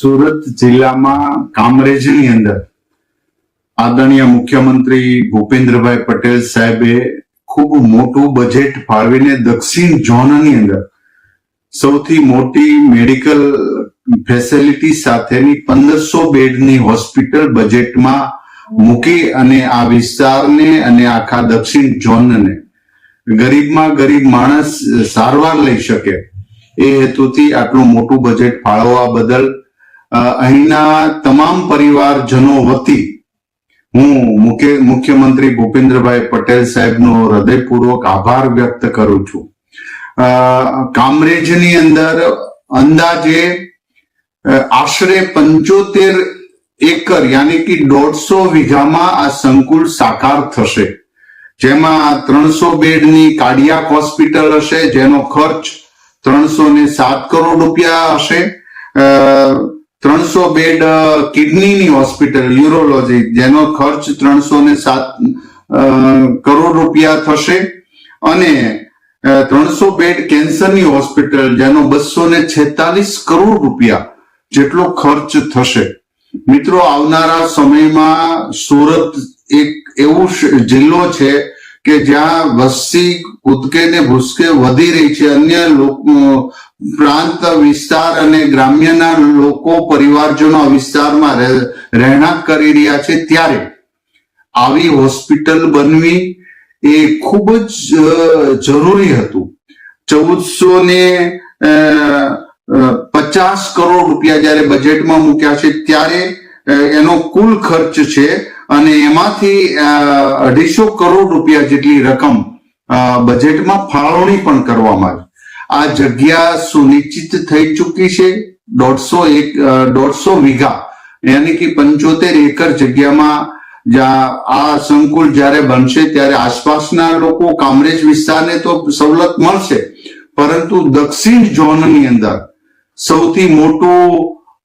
સુરત જિલ્લામાં કામરેજની અંદર આદરણીય મુખ્યમંત્રી ભૂપેન્દ્રભાઈ પટેલ સાહેબે ખૂબ મોટું બજેટ ફાળવીને દક્ષિણ ઝોનની અંદર સૌથી મોટી મેડિકલ ફેસિલિટી સાથેની પંદરસો બેડની હોસ્પિટલ બજેટમાં મૂકી અને આ વિસ્તારને અને આખા દક્ષિણ ઝોનને ગરીબમાં ગરીબ માણસ સારવાર લઈ શકે એ હેતુથી આટલું મોટું બજેટ ફાળવવા બદલ અહીંના તમામ પરિવારજનો વતી હું મુખ્ય મુખ્યમંત્રી ભૂપેન્દ્રભાઈ પટેલ સાહેબનો હૃદયપૂર્વક આભાર વ્યક્ત કરું છું. કામરેજની અંદર અંદાજે આશરે પંચોતેર એકર યાની કે દોઢસો વીઘામાં આ સંકુલ સાકાર થશે. જેમાં ત્રણસો બેડની કાર્ડિયાક હોસ્પિટલ હશે, જેનો ખર્ચ ત્રણસો ને સાત કરોડ રૂપિયા હશે. ત્રણસો બેડ કિડનીની હોસ્પિટલ યુરોલોજી જેનો ખર્ચ ત્રણસો ને સાત કરોડ રૂપિયા થશે. અને ત્રણસો બેડ કેન્સરની હોસ્પિટલ, જેનો બસો ને છેતાલીસ કરોડ રૂપિયા જેટલો ખર્ચ થશે. મિત્રો, આવનારા સમયમાં સુરત એક એવું જિલ્લો છે કે જ્યાં વસ્તી કૂદકે ને ભૂસકે વધી રહી છે, અન્ય પ્રાંત, વિસ્તાર અને ગ્રામ્યના લોકો, પરિવારજનો વિસ્તારમાં રહેણાંક કરી રહ્યા છે ત્યારે આવી હોસ્પિટલ બનવી એ ખૂબ જ જરૂરી હતું. ચૌદસો ને પચાસ કરોડ રૂપિયા જ્યારે બજેટમાં મૂક્યા છે ત્યારે એનો કુલ ખર્ચ છે અને એમાંથી અઢીસો કરોડ રૂપિયા જેટલી રકમ બજેટમાં ફાળવણી પણ કરવામાં આવી. આ જગ્યા સુનિશ્ચિત થઈ ચૂકી છે. દોઢસો એક દોઢસો વીઘા, યાની કે પંચોતેર એકર જગ્યામાં આ સંકુલ જ્યારે બનશે ત્યારે આસપાસના લોકો કામરેજ વિસ્તારને તો સવલત મળશે. પરંતુ દક્ષિણ ઝોનની અંદર સૌથી મોટું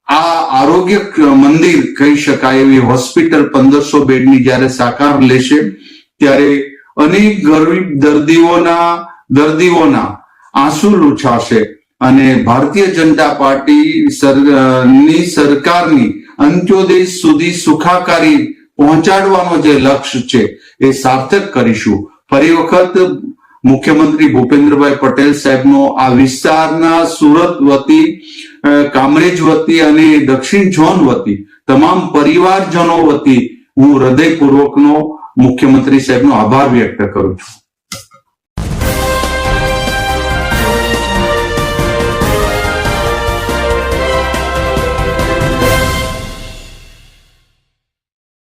આ આરોગ્ય મંદિર કહી શકાય એવી હોસ્પિટલ પંદરસો બેડની જ્યારે સાકાર લેશે, ત્યારે અનેક ગરીબ દર્દીઓના દર્દીઓના આંસુ લૂછાશે અને ભારતીય જનતા પાર્ટી ની સરકારની અંત્યોદય સુધી સુખાકારી પહોંચાડવાનો જે લક્ષ્ય છે એ સાર્થક કરીશું. ફરી વખત મુખ્યમંત્રી ભૂપેન્દ્રભાઈ પટેલ સાહેબનો આ વિસ્તારના સુરત વતી કામરેજ વતી અને દક્ષિણ ઝોન વતી, તમામ પરિવારજનો વતી હું હૃદયપૂર્વકનો મુખ્યમંત્રી સાહેબનો આભાર વ્યક્ત કરું છું.